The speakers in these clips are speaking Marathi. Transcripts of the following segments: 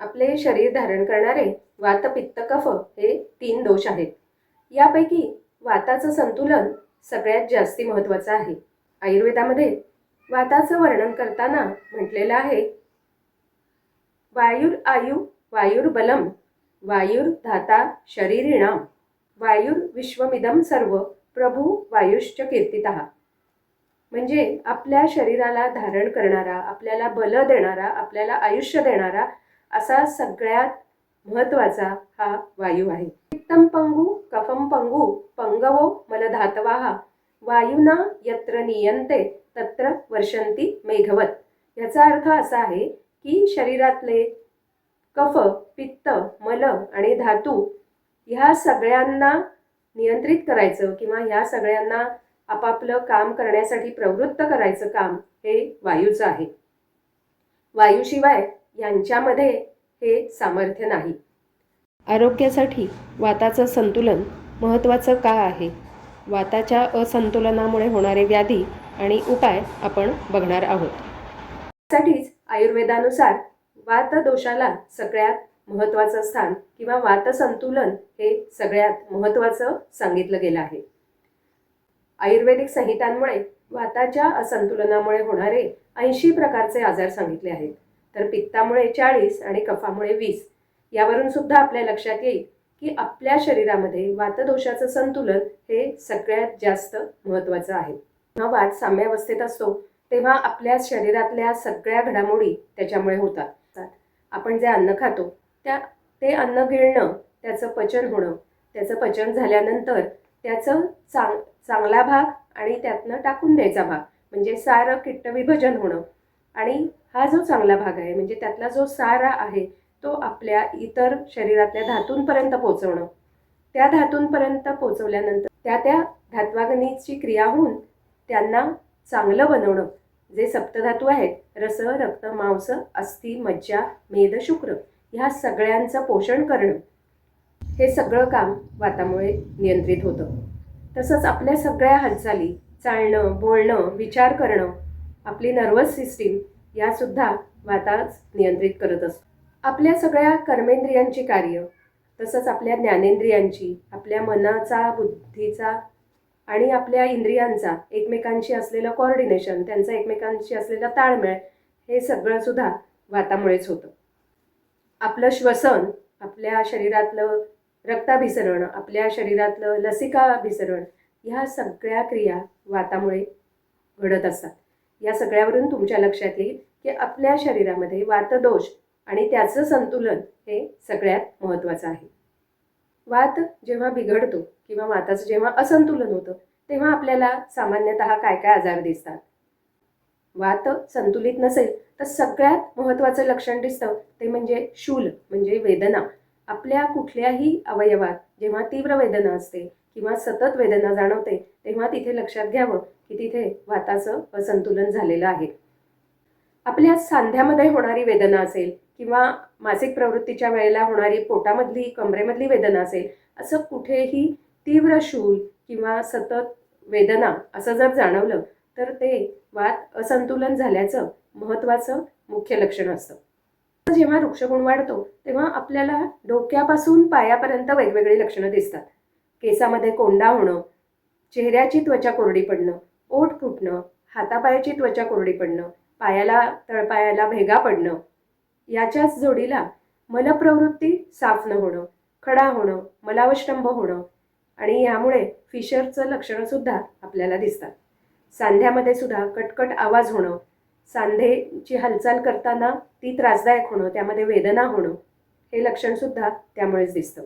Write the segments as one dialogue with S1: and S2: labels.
S1: आपले शरीर धारण करणारे वात पित्त कफ हे तीन दोष आहेत. यापैकी वाताचं संतुलन सगळ्यात जास्ती महत्त्वाचं आहे. आयुर्वेदामध्ये वाताचं वर्णन करताना म्हटलेलं आहे वायुर आयु वायुर बलम वायुर धाता शरीरिणाम वायुर विश्वमिदम सर्व प्रभू वायुश्च कीर्तित. म्हणजे आपल्या शरीराला धारण करणारा आपल्याला बल देणारा आपल्याला आयुष्य देणारा असा सगळ्यात महत्त्वाचा हा वायू आहे. पित्तम पंगू कफम पंगू पंगवो मलधातवाहा वायुना यत्र नियंते तत्र वर्षंती मेघवत. याचा अर्थ असा आहे की शरीरातले कफ पित्त मल आणि धातू ह्या सगळ्यांना नियंत्रित करायचं किंवा ह्या सगळ्यांना आपापलं काम करण्यासाठी प्रवृत्त करायचं काम हे वायूचं आहे. वायूशिवाय यांच्यामध्ये हे सामर्थ्य नाही. आरोग्यासाठी वाताचं संतुलन महत्त्वाचं का आहे? वाताच्या असंतुलनामुळे होणारे व्याधी आणि उपाय आपण बघणार आहोत. त्यासाठीच आयुर्वेदानुसार वातदोषाला सगळ्यात महत्त्वाचं स्थान किंवा वातसंतुलन हे सगळ्यात महत्त्वाचं सांगितलं गेलं आहे. आयुर्वेदिक संहितांमुळे वाताच्या असंतुलनामुळे होणारे ऐंशी प्रकारचे आजार सांगितले आहेत. तर पित्तामुळे चाळीस आणि कफामुळे वीस. यावरून सुद्धा आपल्या लक्षात येईल की आपल्या शरीरामध्ये वातदोषाचं संतुलन हे सगळ्यात जास्त महत्त्वाचं आहे. जेव्हा वात साम्यावस्थेत असतो तेव्हा आपल्या शरीरातल्या सगळ्या घडामोडी त्याच्यामुळे होतात. आपण जे अन्न खातो त्या ते अन्न गिळणं त्याचं पचन होणं त्याचं पचन झाल्यानंतर त्याचं चांग चांगला भाग आणि त्यातनं टाकून द्यायचा भाग म्हणजे सारं किट्ट विभजन होणं आणि हा जो चांगला भाग आहे म्हणजे त्यातला जो सारा आहे तो आपल्या इतर शरीरातल्या धातूंपर्यंत पोचवणं त्या धातूंपर्यंत पोचवल्यानंतर त्या त्या धात्वाग्नीची क्रिया होऊन त्यांना चांगलं बनवणं. जे सप्तधातू आहेत रस रक्त मांस अस्थि मज्जा मेद शुक्र ह्या सगळ्यांचं पोषण करणं. हे सगळं काम वातामुळे नियंत्रित होतं. तसंच आपल्या सगळ्या हालचाली चालणं बोलणं विचार करणं आपली नर्वस सिस्टीम यासुद्धा वाताच नियंत्रित करत असतो. आपल्या सगळ्या कर्मेंद्रियांची कार्य तसंच आपल्या ज्ञानेंद्रियांची आपल्या मनाचा बुद्धीचा आणि आपल्या इंद्रियांचा एकमेकांशी असलेलं कॉर्डिनेशन त्यांचा एकमेकांशी असलेला ताळमेळ हे सगळंसुद्धा वातामुळेच होतं. आपलं श्वसन आपल्या शरीरातलं रक्ताभिसरण आपल्या शरीरातलं लसिकाभिसरण ह्या सगळ्या क्रिया वातामुळे घडत असतात. या सगळ्यावरून तुमच्या लक्षात येईल की आपल्या शरीरामध्ये वातदोष आणि त्याचं संतुलन हे सगळ्यात महत्त्वाचं आहे. वात जेव्हा बिघडतो किंवा वाताचं जेव्हा असंतुलन होतं तेव्हा आपल्याला सामान्यतः काय काय आजार दिसतात? वात संतुलित नसेल तर सगळ्यात महत्त्वाचं लक्षण दिसतं ते म्हणजे शूल म्हणजे वेदना. आपल्या कुठल्याही अवयवात जेव्हा तीव्र वेदना असते किंवा सतत वेदना जाणवते तेव्हा तिथे लक्षात घ्यावं की तिथे वाताचं असंतुलन झालेलं आहे. आपल्या सांध्यामध्ये होणारी वेदना असेल किंवा मासिक प्रवृत्तीच्या वेळेला होणारी पोटामधली कमरेमधली वेदना असेल असं कुठेही तीव्र शूल किंवा सतत वेदना असं जर जाणवलं तर ते वात असंतुलन झाल्याचं महत्त्वाचं मुख्य लक्षण असतं. जेव्हा वृक्षगुण वाढतो तेव्हा आपल्याला डोक्यापासून पायापर्यंत वेगवेगळी लक्षणं दिसतात. केसामध्ये कोंडा होणं चेहऱ्याची त्वचा कोरडी पडणं ओठ फुटणं हातापायाची त्वचा कोरडी पडणं पायाला तळपायाला भेगा पडणं याच्याच जोडीला मलप्रवृत्ती साफ न होणं खडा होणं मलावष्टंभ होणं आणि यामुळे फिशरचं लक्षणंसुद्धा आपल्याला दिसतात. सांध्यामध्ये सुद्धा कटकट आवाज होणं सांधेची हालचाल करताना ती त्रासदायक होणं त्यामध्ये वेदना होणं हे लक्षणसुद्धा त्यामुळेच दिसतं.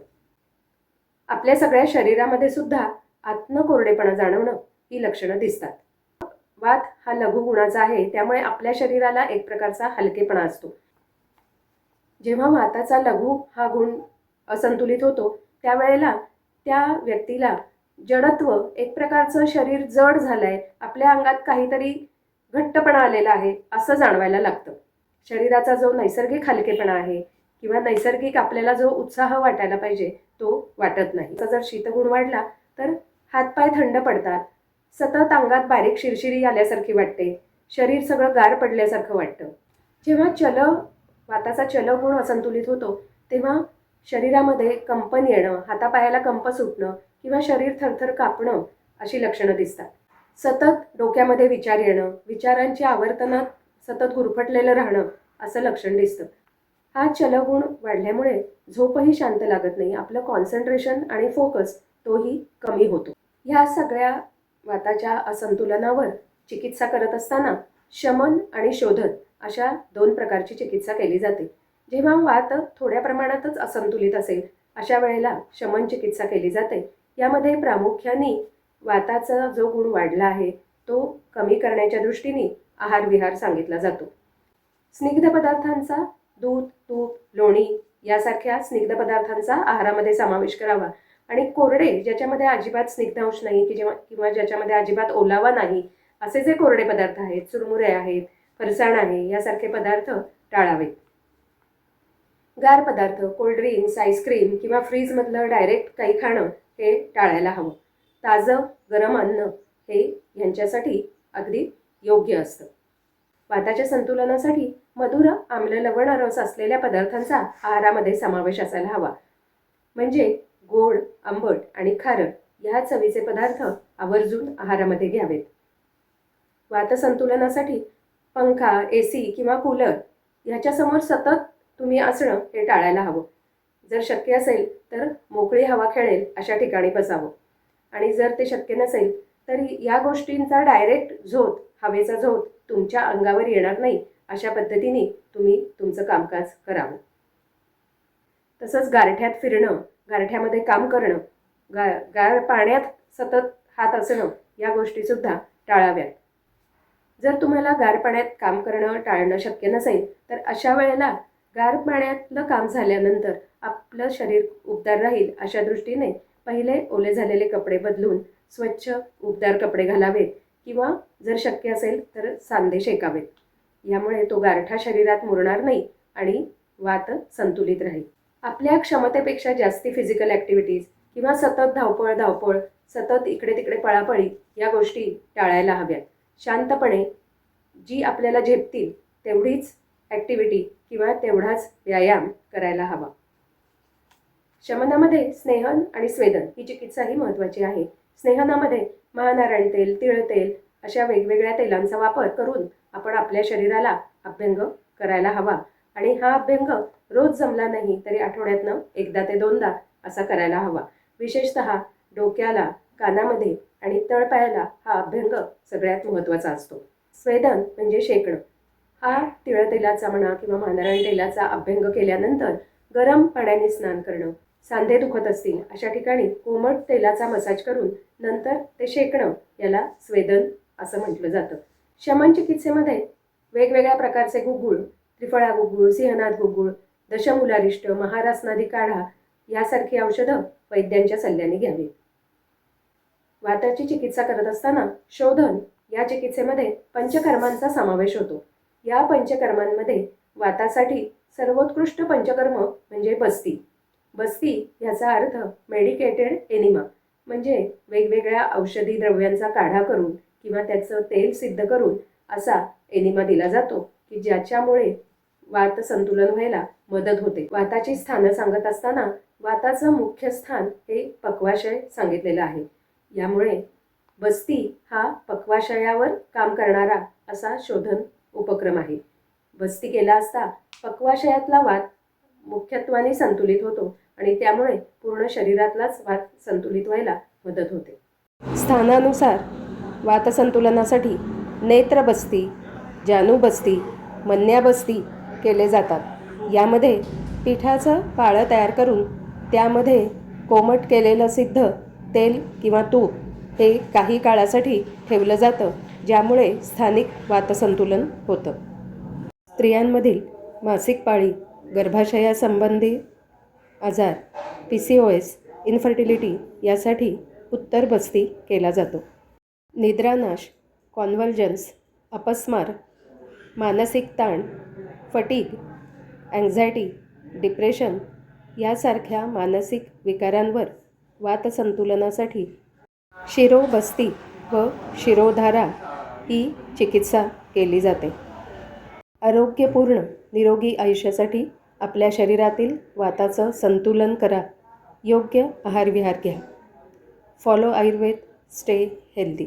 S1: आपल्या सगळ्या शरीरामध्ये सुद्धा आत्म कोरडेपणा जाणवणं ही लक्षणं दिसतात. वात हा लघु गुणाचा आहे त्यामुळे आपल्या शरीराला एक प्रकारचा हलकेपणा असतो. जेव्हा वाताचा लघु हा गुण असंतुलित होतो त्यावेळेला त्या व्यक्तीला जडत्व एक प्रकारचं शरीर जड झालं आहे आपल्या अंगात काहीतरी घट्टपणा आलेला आहे असं जाणवायला लागतं. शरीराचा जो नैसर्गिक हलकेपणा आहे किंवा नैसर्गिक आपल्याला जो उत्साह वाटायला पाहिजे तो वाटत नाही. जर शीतगुण वाढला तर हातपाय थंड पडतात. सतत अंगात बारीक शिरशिरी आल्यासारखी वाटते. शरीर सगळं गार पडल्यासारखं वाटतं. जेव्हा चल वाताचा चलगुण असंतुलित होतो तेव्हा शरीरामध्ये कंपन येणं हातापायाला कंप सुटणं किंवा शरीर थरथर कापणं अशी लक्षणं दिसतात. सतत डोक्यामध्ये विचार येणं विचारांच्या आवर्तनात सतत गुरफटलेलं राहणं असं लक्षण दिसतं. हा चलगुण वाढल्यामुळे झोपही शांत लागत नाही. आपलं कॉन्सन्ट्रेशन आणि फोकस तोही कमी होतो. ह्या सगळ्या वाताच्या असंतुलनावर चिकित्सा करत असताना शमन आणि शोधन अशा दोन प्रकारची चिकित्सा केली जाते. जेव्हा वात थोड्या प्रमाणातच असंतुलित असेल अशा वेळेला शमन चिकित्सा केली जाते. यामध्ये प्रामुख्याने वाताचा जो गुण वाढला आहे तो कमी करण्याच्या दृष्टीने आहारविहार सांगितला जातो. स्निग्ध पदार्थांचा दूध तूप लोणी यासारख्या स्निग्ध पदार्थांचा आहारामध्ये समावेश करावा. आणि कोरडे ज्याच्यामध्ये अजिबात स्निग्धांश नाही की जेव्हा किंवा ज्याच्यामध्ये अजिबात ओलावा नाही असे जे कोरडे पदार्थ आहेत चुरमुरे आहेत फरसाण आहे यासारखे पदार्थ टाळावेत गार पदार्थ कोल्ड्रिंक्स आईस्क्रीम किंवा फ्रीजमधलं डायरेक्ट काही खाणं हे टाळायला हवं. ताजं गरम अन्न हे यांच्यासाठी अगदी योग्य असतं. वाताच्या संतुलनासाठी मधुर आम्ल लवण रस असलेल्या पदार्थांचा आहारामध्ये समावेश असायला हवा. म्हणजे गोड आंबट आणि खारट ह्या चवीचे पदार्थ आवर्जून आहारामध्ये घ्यावेत. वात संतुलनासाठी पंखा ए सी किंवा कूलर ह्याच्यासमोर सतत तुम्ही असणं हे टाळायला हवं. जर शक्य असेल तर मोकळी हवा खेळेल अशा ठिकाणी बसावं. आणि जर ते शक्य नसेल तर या गोष्टींचा डायरेक्ट झोत हवेचा झोत तुमच्या अंगावर येणार नाही अशा पद्धतीने तुम्ही तुमचं कामकाज करावं. तसंच गारठ्यात फिरणं गारठ्यामध्ये काम करणं गा गार पाण्यात सतत हात असणं या गोष्टीसुद्धा टाळाव्यात. जर तुम्हाला गार पाण्यात काम करणं टाळणं शक्य नसेल तर अशा वेळेला गार पाण्यातलं काम झाल्यानंतर आपलं शरीर उबदार राहील अशा दृष्टीने पहिले ओले झालेले कपडे बदलून स्वच्छ उबदार कपडे घालावेत किंवा जर शक्य असेल तर सांदे शेकावेत. यामुळे तो गारठा शरीरात मुरणार नाही आणि वात संतुलित राहील. आपल्या क्षमतेपेक्षा जास्ती फिजिकल ॲक्टिव्हिटीज किंवा सतत धावपळ धावपळ सतत इकडे तिकडे पळापळी या गोष्टी टाळायला हव्यात. शांतपणे जी आपल्याला झेपतील तेवढीच ॲक्टिव्हिटी किंवा तेवढाच व्यायाम करायला हवा. शमनामध्ये स्नेहन आणि स्वेदन ही चिकित्साही महत्त्वाची आहे. स्नेहनामध्ये महानारायण तेल तिळ तेल अशा वेगवेगळ्या तेलांचा वापर करून आपण आपल्या शरीराला अभ्यंग करायला हवा. आणि हा अभ्यंग रोज जमला नाही तरी आठवड्यातनं एकदा ते दोनदा असा करायला हवा. विशेषत डोक्याला कानामध्ये आणि तळपायाला हा अभ्यंग सगळ्यात महत्त्वाचा असतो. स्वेदन म्हणजे शेकणं हा तिळ तेलाचा म्हणा किंवा महानारायण तेलाचा अभ्यंग केल्यानंतर गरम पाण्याने स्नान करणं सांधे दुखत असतील अशा ठिकाणी कोमट तेलाचा मसाज करून नंतर ते शेकणं याला स्वेदन असं म्हटलं जातं. शमन चिकित्सेमध्ये वेगवेगळ्या प्रकारचे गुगुळ त्रिफळा गुगुळ सिंहनाथ गुगुळ दशमुलारिष्ट महारासनादी काढा यासारखी औषधं वैद्यांच्या सल्ल्याने घ्यावी. वाताची चिकित्सा करत असताना शोधन या चिकित्सेमध्ये पंचकर्मांचा समावेश होतो. या पंचकर्मांमध्ये वातासाठी सर्वोत्कृष्ट पंचकर्म म्हणजे बस्ती. बस्ती ह्याचा अर्थ मेडिकेटेड एनिमा म्हणजे वेगवेगळ्या औषधी द्रव्यांचा काढा करून किंवा त्याचं तेल सिद्ध करून असा एनिमा दिला जातो की ज्याच्यामुळे वात संतुलन व्हायला मदत होते. वाताची स्थानं सांगत असताना वाताचं मुख्य स्थान हे पक्वाशय सांगितलेलं आहे. यामुळे बस्ती हा पक्वाशयावर काम करणारा असा शोधन उपक्रम आहे. बस्ती केला असता पक्वाशयातला वात मुख्यत्वाने संतुलित होतो आणि त्यामुळे पूर्ण शरीरातलाच वात संतुलित व्हायला मदत होते. स्थानानुसार वातसंतुलनासाठी नेत्रबस्ती जानुबस्ती मन्याबस्ती केले जातात. यामध्ये पिठाचं पाळं तयार करून त्यामध्ये कोमट केलेलं सिद्ध तेल किंवा तूप हे काही काळासाठी ठेवलं जातं ज्यामुळे स्थानिक वातसंतुलन होतं. स्त्रियांमधील मासिक पाळी गर्भाशयासंबंधी आजार P C O S infertility यासाठी उत्तर बस्ती केला जातो. निद्रानाश कॉन्व्हल्जन्स अपस्मार मानसिक ताण फटीग अँझायटी डिप्रेशन यासारख्या मानसिक विकारांवर वातसंतुलनासाठी शिरोबस्ती व शिरोधारा ही चिकित्सा केली जाते. आरोग्यपूर्ण निरोगी आयुष्यासाठी आपल्या शरीरातील वाताचं संतुलन करा. योग्य आहारविहार घ्या. Follow Ayurveda stay healthy.